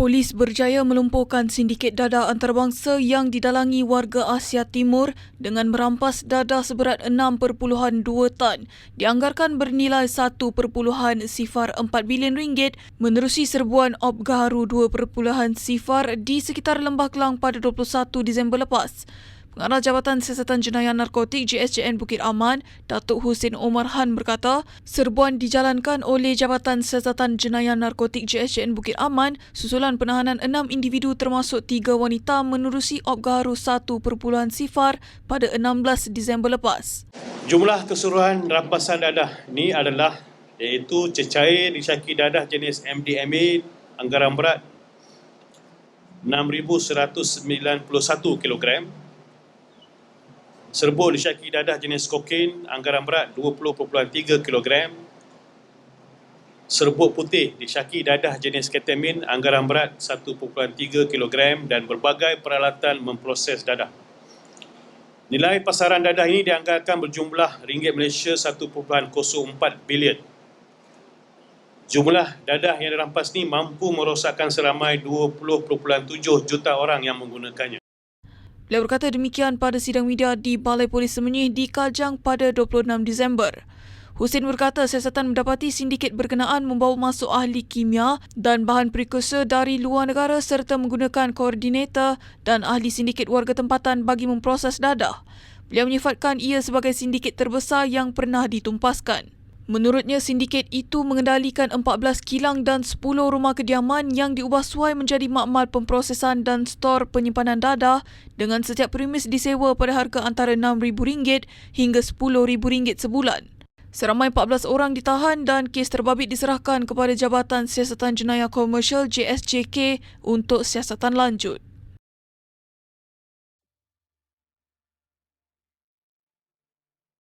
Polis berjaya melumpuhkan sindiket dadah antarabangsa yang didalangi warga Asia Timur dengan merampas dadah seberat 6.2 tan dianggarkan bernilai 1.04 bilion ringgit menerusi serbuan Op Gaharu 2.0 di sekitar Lembah Kelang pada 21 Disember lepas. Pengarah Jabatan Siasatan Jenayah Narkotik JSJN Bukit Aman, Datuk Husin Omar Han berkata, serbuan dijalankan oleh Jabatan Siasatan Jenayah Narkotik JSJN Bukit Aman susulan penahanan enam individu termasuk tiga wanita menerusi Opgaru 1.0 pada 16 Disember lepas. Jumlah keseluruhan rampasan dadah ni adalah iaitu cecair disyaki dadah jenis MDMA anggaran berat 6,191 kilogram serbuk disyaki dadah jenis kokain anggaran berat 20.3 kg serbuk putih disyaki dadah jenis ketamin anggaran berat 1.3 kg dan berbagai peralatan memproses dadah. Nilai pasaran dadah ini dianggarkan berjumlah ringgit Malaysia 1.04 bilion. Jumlah dadah yang dirampas ini mampu merosakkan seramai 20.7 juta orang yang menggunakannya. Beliau berkata demikian pada sidang media di Balai Polis Semenyih di Kajang pada 26 Disember. Husin berkata siasatan mendapati sindiket berkenaan membawa masuk ahli kimia dan bahan prekurser dari luar negara serta menggunakan koordinator dan ahli sindiket warga tempatan bagi memproses dadah. Beliau menyifatkan ia sebagai sindiket terbesar yang pernah ditumpaskan. Menurutnya, sindiket itu mengendalikan 14 kilang dan 10 rumah kediaman yang diubah suai menjadi makmal pemprosesan dan stor penyimpanan dadah dengan setiap premis disewa pada harga antara RM6,000 hingga RM10,000 sebulan. Seramai 14 orang ditahan dan kes terbabit diserahkan kepada Jabatan Siasatan Jenayah Komersial JSJK untuk siasatan lanjut.